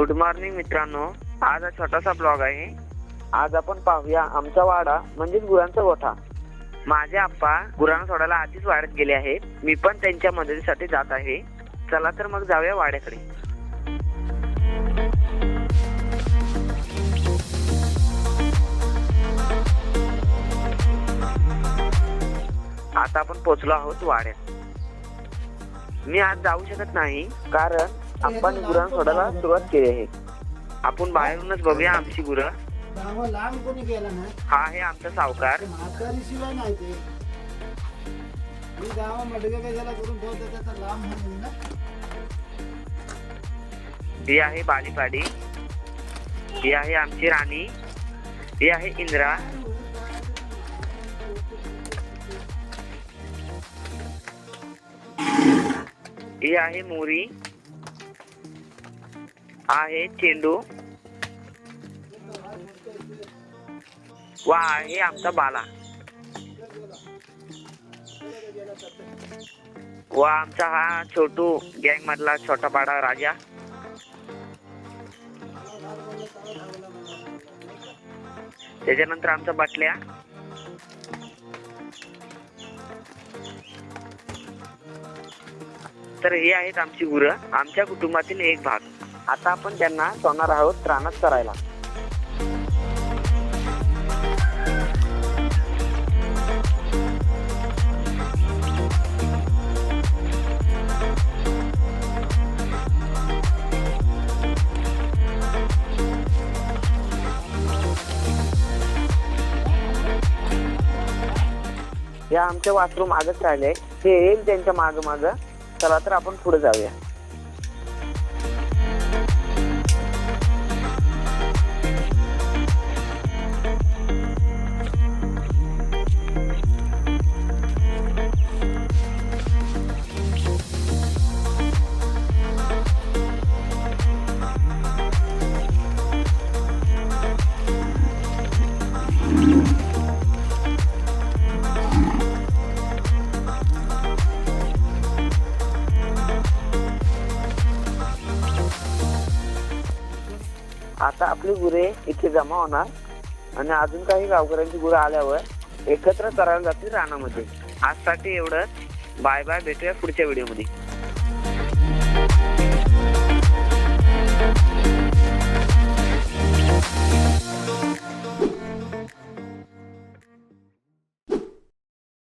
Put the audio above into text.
Good morning मित्रांनो. आज हा छोटासा ब्लॉग आहे. आज आपण पाहूया आमचा वाडा म्हणजेच गुरांचा गोठा. माझे आप्पा गुरांना सोडायला आधीच वाड्यात गेले आहेत. मी पण त्यांच्या मदतीसाठी जात आहे. चला तर मग जाऊया वाड्याकडे. आता आपण पोचलो आहोत वाड्यात. मी आज जाऊ शकत नाही कारण आपण गुरांना सोडायला सुरुवात केली आहे. आपण बाहेरूनच बघूया आमची गुरं. गावा लांब कोणी गेला ना हा आहे आमचा सावकार. म्हातारी शिवाय नाही ते. मी गावा मडगे काय त्याला करून ठेवतो त्याचा लांब म्हणून ना? ही आहे बालीपाडी. ही आहे आमची राणी. ही आहे इंद्रा. ही आहे मोरी. आहे चेंडू. वा आहे आमचा बाला. व आमचा हा छोटू गँग मधला छोटा पाडा राजा. त्याच्यानंतर आमचा बाटल्या. तर हे आहेत आमची गुरं. आमच्या कुटुंबातील एक भाग. आता आपण त्यांना सोडणार आहोत त्राणच करायला या आमच्या वासरूम मागच राहिले. हे येईल त्यांच्या माग माग. चला तर आपण पुढे जाऊया. आता आपली गुरे इथे जमा होणार आणि अजून काही गावकऱ्यांची गुरं आल्यावर एकत्र करायला जातील रानामध्ये. आजसाठी एवढंच. Bye bye. भेटूया पुढच्या व्हिडिओमध्ये.